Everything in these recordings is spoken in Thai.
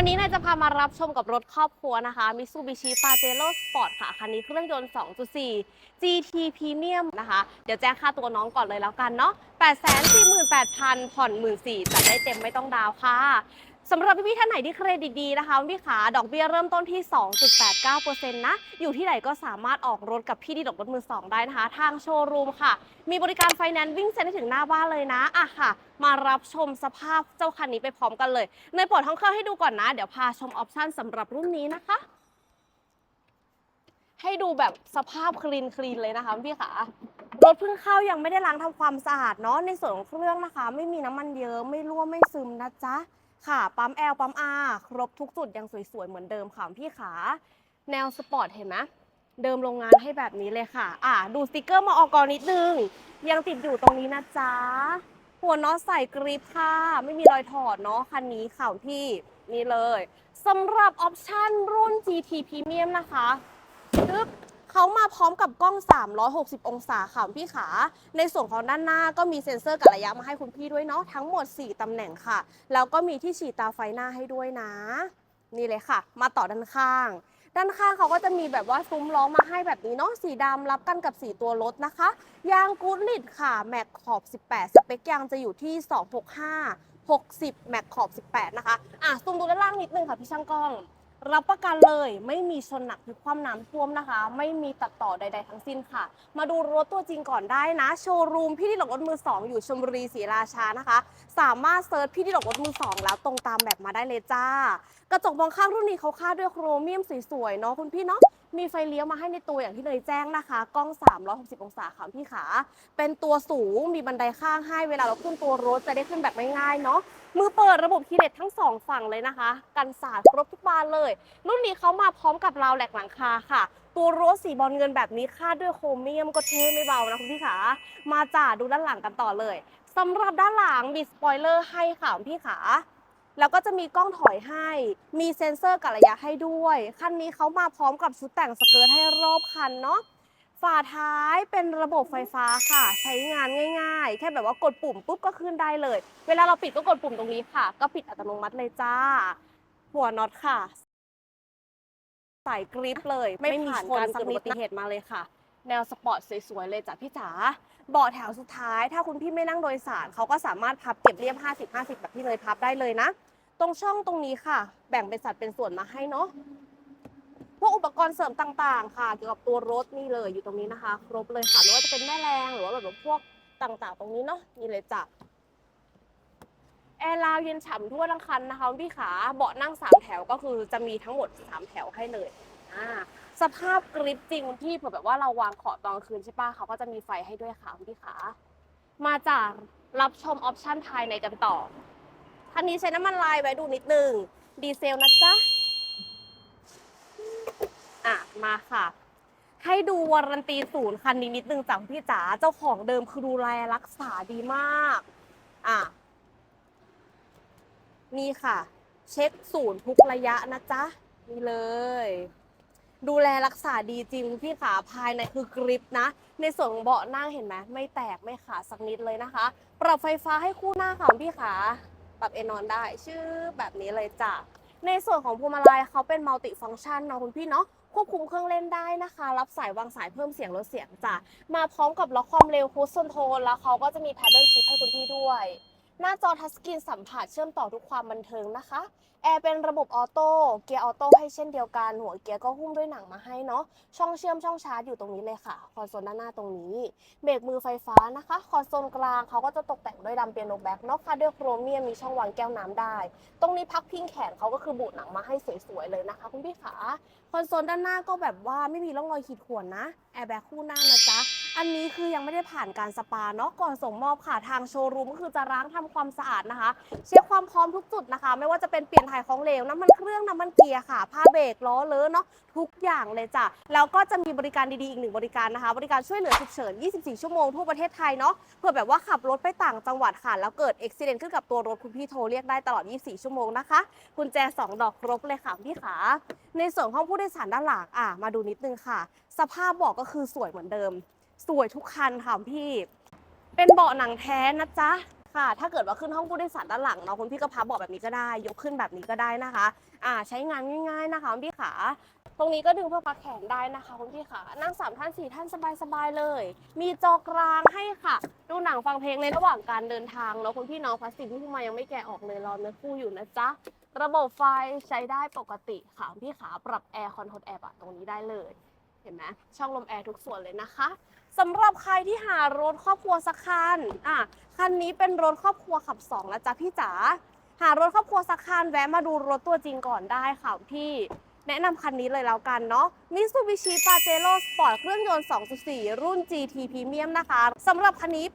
วันนี้นายจะพามารับชมกับรถครอบครัวนะคะ Mitsubishi Pajero Sport ค่ะ คันนี้เครื่องยนต์ 2.4 GT Premium นะคะ เดี๋ยวแจ้งค่าตัวน้องก่อนเลยแล้วกันเนาะ 848,000 ผ่อน 14,000จัดได้เต็มไม่ต้องดาวน์ค่ะ สำหรับพี่ๆท่านไหนที่เครดิตดีนะคะพี่ขาดอกเบี้ยเริ่มต้นที่ 2.89%นะ อยู่ที่ไหนก็สามารถออกรถกับพี่ดีดอกรถมือสองได้นะคะ ทางโชว์รูมค่ะ มีบริการไฟแนนซ์วิ่งเซ็นให้ถึงหน้าบ้านเลยนะอะค่ะ มารับชมสภาพเจ้าคันนี้ไปพร้อมกันเลย ในปิดห้องเครื่องให้ดูก่อนนะ เดี๋ยวพาชมออปชันสำหรับรุ่นนี้นะคะ ให้ดูแบบสภาพคลีนคลีนเลยนะคะพี่ขารถเพิ่งเข้ายังไม่ได้ล้างทำความสะอาดเนาะในส่วนของเครื่องนะคะ ไม่มีน้ำมันเยอะไม่รั่วไม่ซึมนะจ๊ะ ค่ะปั๊ม L ปั๊ม R ครบทุกจุดยังสวยๆ เหมือนเดิมค่ะพี่ขา แนวสปอร์ตเห็นไหมเดิมโรงงานให้แบบนี้เลยค่ะ อะดูสติกเกอร์มาออกกนิดนึง ยังติดอยู่ตรงนี้นะจ๊ะ หัวน็อตใส่กริปค่ะ ไม่มีรอยถอดเนาะคันนี้ข่าวที่นี่เลยสำหรับออปชั่นรุ่น GT Premium นะคะปึ๊บ เขามาพร้อมกับกล้อง 360 องศาค่ะพี่ขา ในส่วนของด้านหน้าก็มีเซ็นเซอร์กับระยะมาให้คุณพี่ด้วยเนาะทั้งหมด 4 ตำแหน่งค่ะ แล้วก็มีที่ฉีดตาไฟหน้าให้ด้วยนะ นี่เลยค่ะ มาต่อด้านข้างด้านข้างเขาก็จะมีแบบว่าซุ้มล้อมาให้แบบนี้เนาะสีดำรับกันกับสีตัวรถนะคะ ยางกูดลิดค่ะ แม็กขอบ 18 สเปคยางจะอยู่ที่ 265 60 แม็กขอบ 18 นะคะ อะซูมดูด้านล่างนิดนึงค่ะพี่ช่างกล้อง รับประกันเลยไม่มีชนหนักหรือความน้ำท่วมนะคะ ไม่มีตัดต่อใด ๆ ทั้งสิ้นค่ะ มาดูรถตัวจริงก่อนได้นะ โชว์รูมพี่ที่หลกรถมือ 2 อยู่ชมบุรีศรีราชานะคะ สามารถเซิร์ชพี่ที่หลกรถมือ 2 แล้วตรงตามแบบมาได้เลยจ้า กระจกมองข้างรุ่นนี้เขาคาดด้วยโครเมียมสวยๆเนาะคุณพี่เนาะ มีไฟเลี้ยวมาให้ในตัวอย่างที่เลยแจ้งนะคะ กล้อง 360 องศาค่ะพี่ขา เป็นตัวสูงมีบันไดข้างให้เวลาเราขึ้นตัวรถจะได้ขึ้นแบบง่ายๆเนาะมือเปิดระบบคีย์เลสทั้งสองฝั่งเลยนะคะ กันสาดครบทุกบานเลย รุ่นนี้เขามาพร้อมกับราวแหลกหลังคาค่ะ ตัวรถสีบอลเงินแบบนี้คาดด้วยโครเมียมก็เท่ไม่เบานะคุณพี่ขา มาจ่าดูด้านหลังกันต่อเลยสำหรับด้านหลังมีสปอยเลอร์ให้ค่ะพี่ขา แล้วก็จะมีกล้องถอยให้ มีเซ็นเซอร์กับระยะให้ด้วย คันนี้เขามาพร้อมกับชุดแต่งสเกิร์ตให้รอบคันเนาะ ฝาท้ายเป็นระบบไฟฟ้าค่ะ ใช้งานง่ายๆ แค่แบบว่ากดปุ่มปุ๊บก็ขึ้นได้เลย เวลาเราปิดก็กดปุ่มตรงนี้ค่ะ ก็ปิดอัตโนมัติเลยจ้า หัวน็อตค่ะใส่กริปเลย ไม่ผ่านการสักนิดเหตุมาเลยค่ะ แนวสปอร์ตสวยๆเลยจ้ะพี่จ๋าเบาะแถวสุดท้าย ถ้าคุณพี่ไม่นั่งโดยสารเขาก็สามารถพับเก็บเรียบ 50-50 แบบที่เลยพับได้เลยนะ ตรงช่องตรงนี้ค่ะ แบ่งเป็นสัดเป็นส่วนมาให้เนาะพวกอุปกรณ์เสริมต่างๆ ค่ะ เกี่ยวกับตัวรถนี่เลยอยู่ตรงนี้นะคะ ครบเลยค่ะไม่ว่าจะเป็นแม่แรงหรือว่าแบบพวกต่างๆ ตรงนี้เนาะนี่เลยจ้ะแอร์ลาวเย็นฉ่ำทั่วทั้งคันนะคะพี่ขาเบาะนั่งสามแถวก็คือจะมีทั้งหมดสามแถวให้เลยอ่า สภาพกริปจริงคุณพี่เผื่อแบบว่าเราวางขอบตอนกลางคืนใช่ปะเขาก็จะมีไฟให้ด้วยค่ะคุณพี่ขามาจากรับชมออปชั่นภายในกันต่อคันนี้ใช้น้ำมันลายไว้ดูนิดนึง ดีเซลนะจ๊ะ อะ มาค่ะ ให้ดูวารันตีศูนย์คันนี้นิดนึงจากพี่จ๋าเจ้าของเดิมคือดูแลรักษาดีมาก อะ นี่ค่ะ เช็คศูนย์ทุกระยะนะจ๊ะ นี่เลย ดูแลรักษาดีจริงพี่ขาภายในคือกริปนะ ในส่วนของเบาะนั่งเห็นไหมไม่แตกไม่ขาดสักนิดเลยนะคะ ปรับไฟฟ้าให้คู่หน้าค่ะพี่ขาปรับเอนนอนได้ชื่อแบบนี้เลยจ้ะในส่วนของพวงมาลัยเขาเป็นมัลติฟัง c t ชันเนาะคุณพี่เนาะควบคุมเครื่องเล่นได้นะคะ รับสายวางสายเพิ่มเสียงลดเสียงจ้ะมาพร้อมกับล็อกความเร็วคูสโซนโทนแล้วเขาก็จะมีแพดเดิลชิพให้คุณพี่ด้วย หน้าจอทัชสกรีนสัมผัสเชื่อมต่อทุกความบันเทิงนะคะ แอร์เป็นระบบออโต้ เกียร์ออโต้ให้เช่นเดียวกัน หัวเกียร์ก็หุ้มด้วยหนังมาให้เนาะ ช่องเชื่อมช่องชาร์จอยู่ตรงนี้เลยค่ะ คอนโซลด้านหน้าตรงนี้ เบรกมือไฟฟ้านะคะ คอนโซลกลางเขาก็จะตกแต่งด้วยดำเปียโนแบ็กเนาะค่ะด้วยโครเมียมมีช่องวางแก้วน้ำได้ ตรงนี้พักพิงแขนเขาก็คือบูดหนังมาให้สวยๆเลยนะคะ คุณพี่ขา คอนโซลด้านหน้าก็แบบว่าไม่มีร่องรอยขีดข่วนนะ แอร์แบ็กคู่หน้านะจ๊ะ อันนี้คือยังไม่ได้ผ่านการสปาเนาะก่อนส่งมอบค่ะทางโชว์รูมก็คือจะล้างทำความสะอาดนะคะ เช็คความพร้อมทุกจุดนะคะ ไม่ว่าจะเป็นเปลี่ยนถ่ายของเหลวน้ำมันเครื่องน้ำมันเกียร์ค่ะผ้าเบรกล้อเลอะเนาะทุกอย่างเลยจ้ะแล้วก็จะมีบริการดีๆอีกหนึ่งบริการนะคะ บริการช่วยเหลือฉุกเฉิน 24 ชั่วโมงทั่วประเทศไทยเนาะเพื่อแบบว่าขับรถไปต่างจังหวัดค่ะแล้วเกิดอุบิเหตุขึ้นกับตัวรถคุณพี่โทรเรียกได้ตลอด 24 ชั่วโมงนะคะกุญแจ 2 ดอกครบเลยค่ะพี่ขาในส่วนห้องผู้โดยสารด้านหลังอะมาดูนิดนึงค่ะ สภาพบาะก็คือสวยเหมือนเดิม สวยทุกคันค่ะพี่ เป็นเบาะหนังแท้นะจ๊ะค่ะ ถ้าเกิดว่าขึ้นห้องผู้โดยสารด้านหลังเนาะคุณพี่ก็พับเบาะแบบนี้ก็ได้ ยกขึ้นแบบนี้ก็ได้นะคะ อ่าใช้งานง่าย ๆนะคะคุณพี่ขาตรงนี้ก็ดึงเพื่อพักแขนได้นะคะคุณพี่ขานั่งสามท่านสี่ท่านสบายๆเลย มีจอกลางให้ค่ะ ดูหนังฟังเพลงในระหว่างการเดินทางเนาะคุณพี่น้องพลาสติกที่พี่มายังไม่แกะออกเลยรอเนื้อคู่อยู่นะจ๊ะ ระบบไฟใช้ได้ปกติค่ะคุณพี่ขาปรับแอร์คอนโทรลแอร์ตรงนี้ได้เลย ห็นไหมช่องลมแอร์ทุกส่วนเลยนะคะสำหรับใครที่หารถครอบครัวสักคันอะคันนี้เป็นรถครอบครัวขับสองนะจ๊ะพี่จ๋าหารถครอบครัวสักคันแวะมาดูรถตัวจริงก่อนได้ค่ะพี่ แนะนำคันนี้เลยแล้วกันเนาะ Mitsubishi Pajero Sport เครื่องยนต์ 2.4 รุ่น GT Premium นะคะสำหรับคันนี้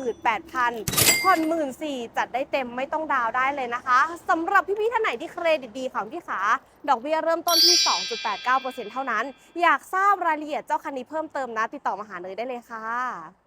848,000ผ่อน14,000จัดได้เต็มไม่ต้องดาวได้เลยนะคะสำหรับพี่ๆท่านไหนที่เครดิตดีค่ะพี่ขา ดอกเบี้ยเริ่มต้นที่ 2.89%เท่านั้น อยากทราบรายละเอียดเจ้าคันนี้เพิ่มเติมนะ ติดต่อมาหาเนยได้เลยค่ะ